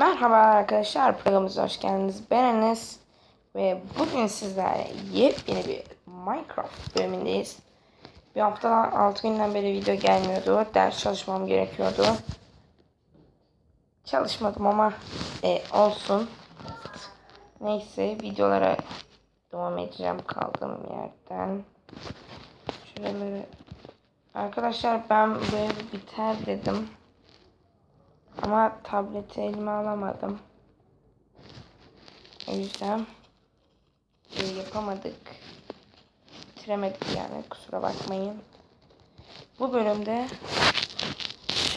Merhaba arkadaşlar, programımıza hoş geldiniz. Ben Enes ve bugün sizlerle yepyeni bir Minecraft bölümündeyiz. Bir haftadan 6 günden beri video gelmiyordu. Ders çalışmam gerekiyordu. Çalışmadım ama e, olsun. Neyse videolara devam edeceğim kaldığım yerden. Şuraları Arkadaşlar ben böyle biter dedim. Ama tableti elime alamadım. O yüzden şey yapamadık. Bitiremedik yani kusura bakmayın. Bu bölümde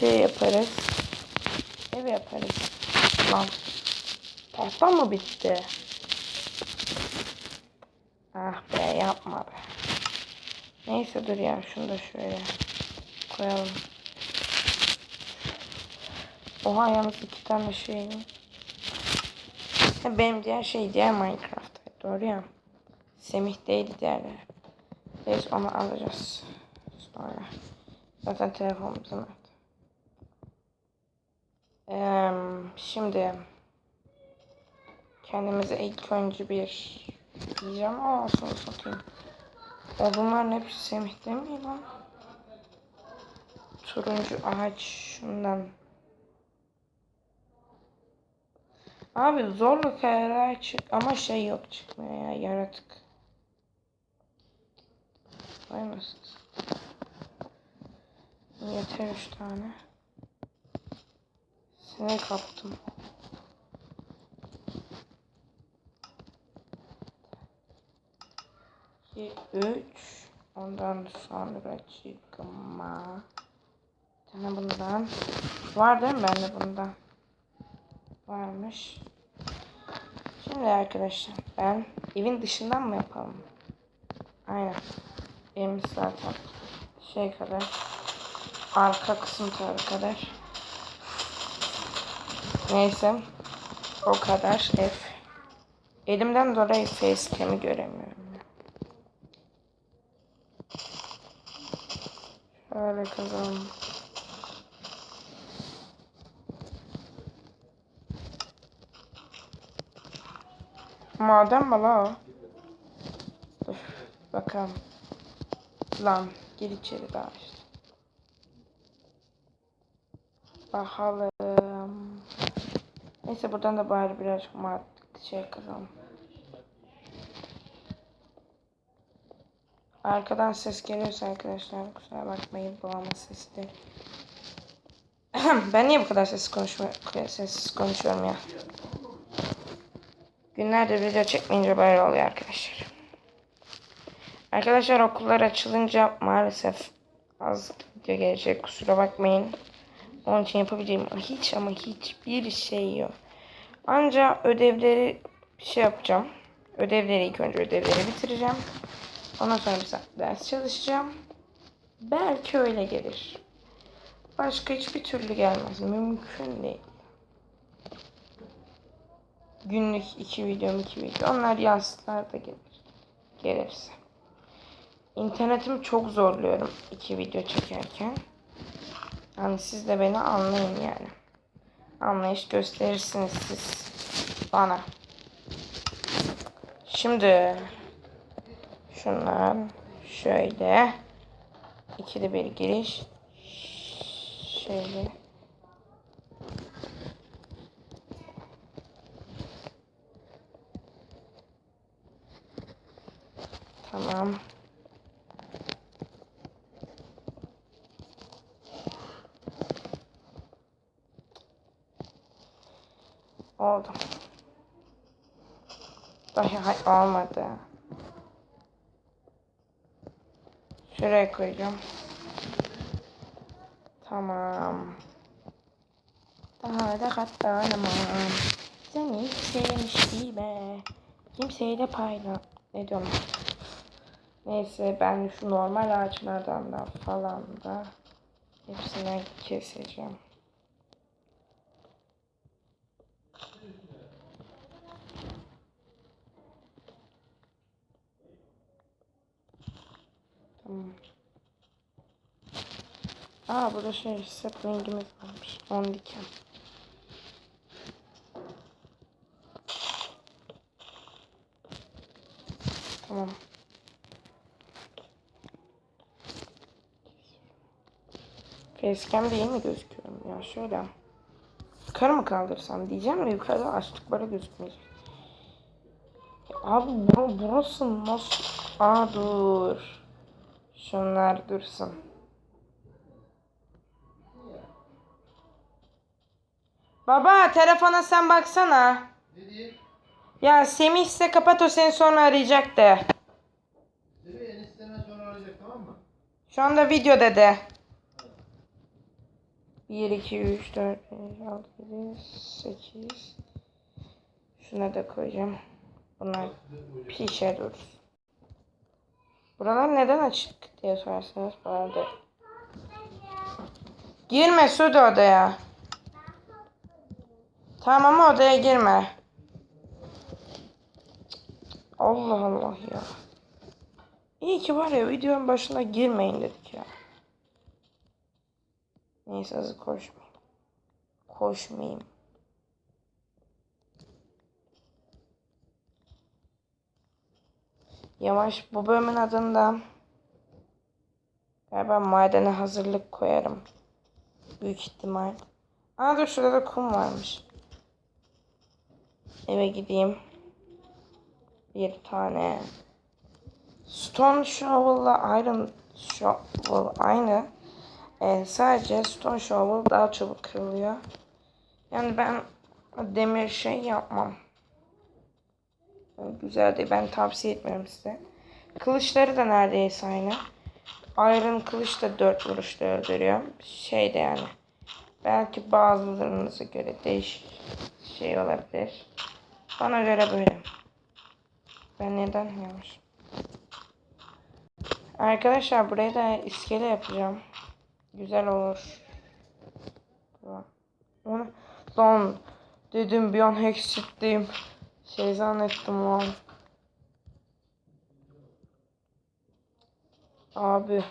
şey yaparız. Ev yaparız. Lan. Tahta mı bitti? Ah be yapma be. Neyse dur ya şunu da şöyle koyalım. Oha yalnız iki tane şey. Ha, benim diğer şey diğer Minecraft. Doğru ya. Semih değil diğerleri. Biz onu alacağız. Sonra. Zaten telefonumuzun var. Ee, şimdi kendimize ilk önce bir pijama olsun satayım. O bunların hepsi Semih değil mi lan? Turuncu ağaç şundan. Abi zorlu kayalar çık ama şey yok çıkmıyor ya yaratık. Vay nasıl? Yeter üç tane. Seni kaptım. İki, üç. Ondan sonra çıkma. Bir tane bundan. Var değil mi bende bundan? Varmış. Şimdi arkadaşlar ben evin dışından mı yapalım? Aynen. Evimiz zaten şey kadar arka kısım tarafı kadar. Neyse. O kadar ev. Elimden dolayı facecam'i göremiyorum. Şöyle kazalım. Maden mi la? Dur bakalım. Lan gir içeri daha işte. Bakalım. Neyse buradan da bari birazcık madde şey kazalım. Arkadan ses geliyorsa arkadaşlar kusura bakmayın babamın sesi de. ben niye bu kadar sessiz konuşuyorum, sessiz konuşuyorum ya? Günlerdir video çekmeyince böyle oluyor arkadaşlar. Arkadaşlar okullar açılınca maalesef az video gelecek kusura bakmayın. Onun için yapabileceğim hiç ama hiçbir şey yok. Ancak ödevleri bir şey yapacağım. Ödevleri ilk önce ödevleri bitireceğim. Ondan sonra bir saat ders çalışacağım. Belki öyle gelir. Başka hiçbir türlü gelmez. Mümkün değil. Günlük iki video iki video. Onlar yazlar da gelir. Gelirse. İnternetimi çok zorluyorum iki video çekerken. Yani siz de beni anlayın yani. Anlayış gösterirsiniz siz bana. Şimdi şundan şöyle ikili bir giriş şöyle Tamam. Oldu. Hay olmadı. Şuraya koyacağım. Tamam. Daha da katlanamam. Seni sevmiş gibi. Kimseyle de payla. Ne diyorum? Neyse ben şu normal ağaçlardan da falan da hepsine keseceğim. Tamam. Aa burada şey saplingimiz varmış. 10 diken. Tamam. Facecam değil mi gözüküyorum ya şöyle. Yukarı mı kaldırsam diyeceğim de yukarıda açtıkları gözükmeyecek. Abi bura, burası nasıl? Aa dur. Şunlar dursun. Baba telefona sen baksana. Ne diyeyim? Ya Semih ise kapat o seni sonra arayacak de. Seni eniştenden sonra arayacak tamam mı? Şu anda video dedi. 1, 2, 3, 4, 5, 6, 7, 8. Şuna da koyacağım. Bunlar pişe dursun. Buralar neden açık diye sorarsanız bu arada. Girme Sude odaya. Tamam ama odaya girme. Allah Allah ya. İyi ki var ya videonun başına girmeyin dedik ya. Neyse hızlı koşmayayım. Koşmayayım. Yavaş bu bölümün adında galiba madene hazırlık koyarım. Büyük ihtimal. Aa dur şurada da kum varmış. Eve gideyim. Bir tane. Stone Shovel'la Iron Shovel aynı. Ee, sadece Stone Shovel daha çabuk kırılıyor. Yani ben demir şey yapmam. Güzel değil. Ben tavsiye etmiyorum size. Kılıçları da neredeyse aynı. Iron kılıç da 4 vuruşta öldürüyor. Şey de yani. Belki bazılarınıza göre değişik şey olabilir. Bana göre böyle. Ben neden yanlış? Arkadaşlar buraya da iskele yapacağım. Güzel olur. Onu lan dedim bir an eksilttim. Şey zannettim lan. Abi.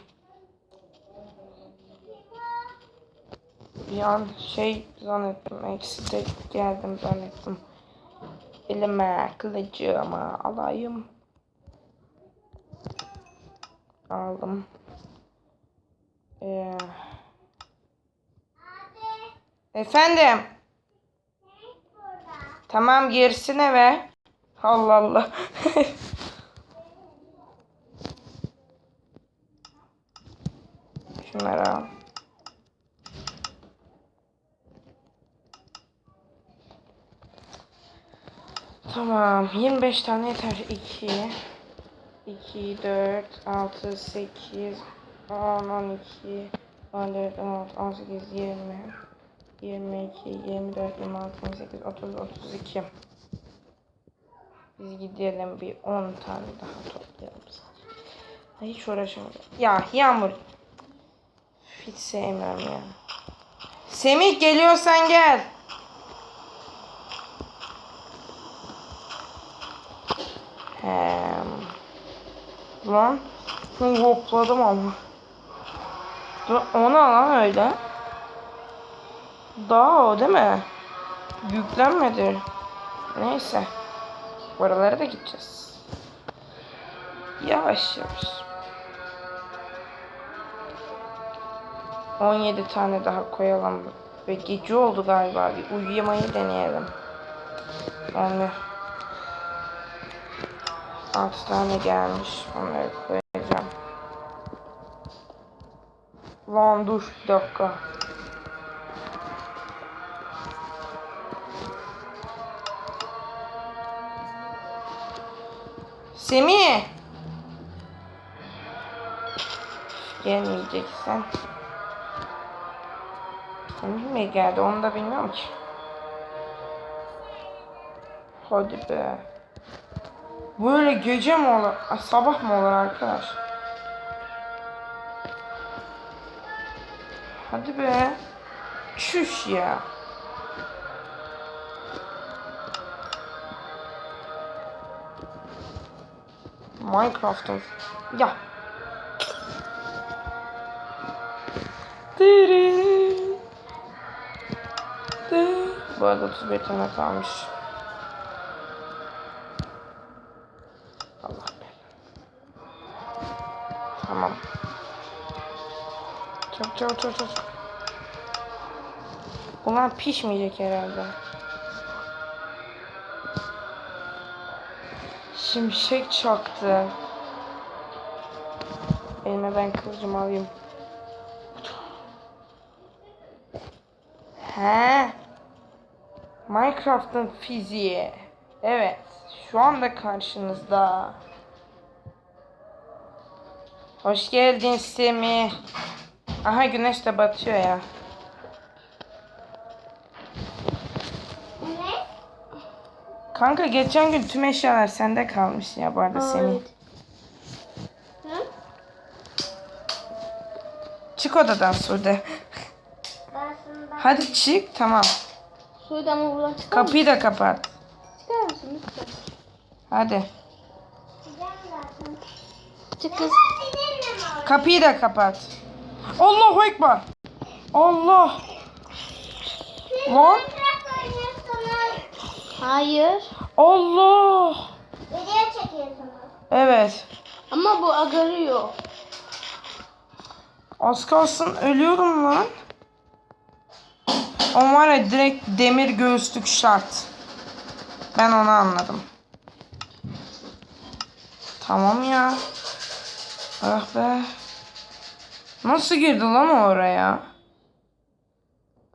Bir an şey zannettim. Eksite geldim zannettim. Elime kılıcımı alayım. Aldım. Ee, efendim. Tamam girsin eve. Allah Allah. Şunları al. Tamam. 25 tane yeter. 2 2 4 6 8 10 12 14 16 18 20 22 24 26 28 30 32 Biz gidelim bir 10 tane daha toplayalım sadece. Hiç uğraşamıyorum. Ya Yağmur. Hiç sevmiyorum ya. Semih geliyorsan gel. Hem. Lan. Hopladım ama. Dur, o ne lan öyle? Daha o değil mi? Yüklenmedi. Neyse. Oralara da gideceğiz. Yavaş yavaş. 17 tane daha koyalım. Ve gece oldu galiba. Bir uyuyamayı deneyelim. Yani 6 tane gelmiş. Onları koyacağım. Lan dur bir dakika. Semih. Gelmeyeceksen. Semih mi geldi onu da bilmiyorum ki. Hadi be. Böyle gece mi olur? Ay, sabah mı olur arkadaş? Hadi be. Çüş ya. Minecraft'ın. Ya. Dı. Bu arada 31 tane kalmış. Allah be. Çabuk çabuk çabuk. Bunlar pişmeyecek herhalde. Şimşek çaktı. Elime ben kılıcımı alayım. He. Minecraft'ın fiziği. Evet. Şu anda karşınızda. Hoş geldin Semi. Aha güneş de batıyor ya. Ne? Kanka geçen gün tüm eşyalar sende kalmış ya bu arada. Hı? Çık odadan Sude. Hadi çık tamam. Suyu da ama buradan çıkar Kapıyı da kapat. Çıkar mısın lütfen? Hadi. Çık kız. Kapıyı da kapat. Allahu Ekber. Allah. Lan. Hayır. Allah. Video çekiyorsunuz. Evet. Ama bu agarıyor. Az kalsın ölüyorum lan. O var ya direkt demir göğüslük şart. Ben onu anladım. Tamam ya. Ah be. Nasıl girdi lan o oraya?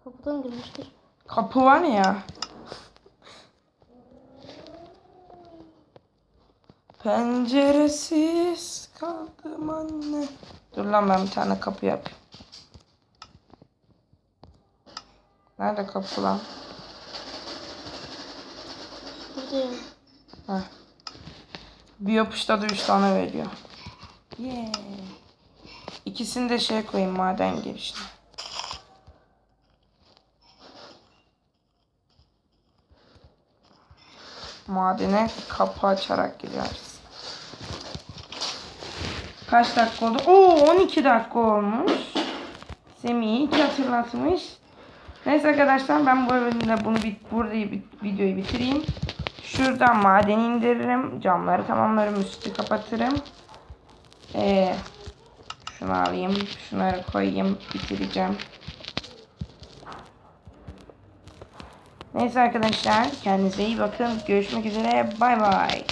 Kapıdan girmiştir. Kapı var ya. Penceresiz kaldım anne. Dur lan ben bir tane kapı yapayım. Nerede kapı lan? Buradayım. Heh. Bir yapışta da üç tane veriyor. Yeah. İkisini de şey koyayım maden girişine. Madene kapı açarak giriyoruz. Kaç dakika oldu? Oo 12 dakika olmuş. Semih hiç hatırlatmış. Neyse arkadaşlar ben bu bölümde bunu bit burada bit- videoyu bitireyim. Şuradan maden indiririm. Camları tamamlarım. Üstü kapatırım. Ee, şunu alayım. Şunları koyayım. Bitireceğim. Neyse arkadaşlar. Kendinize iyi bakın. Görüşmek üzere. Bay bay.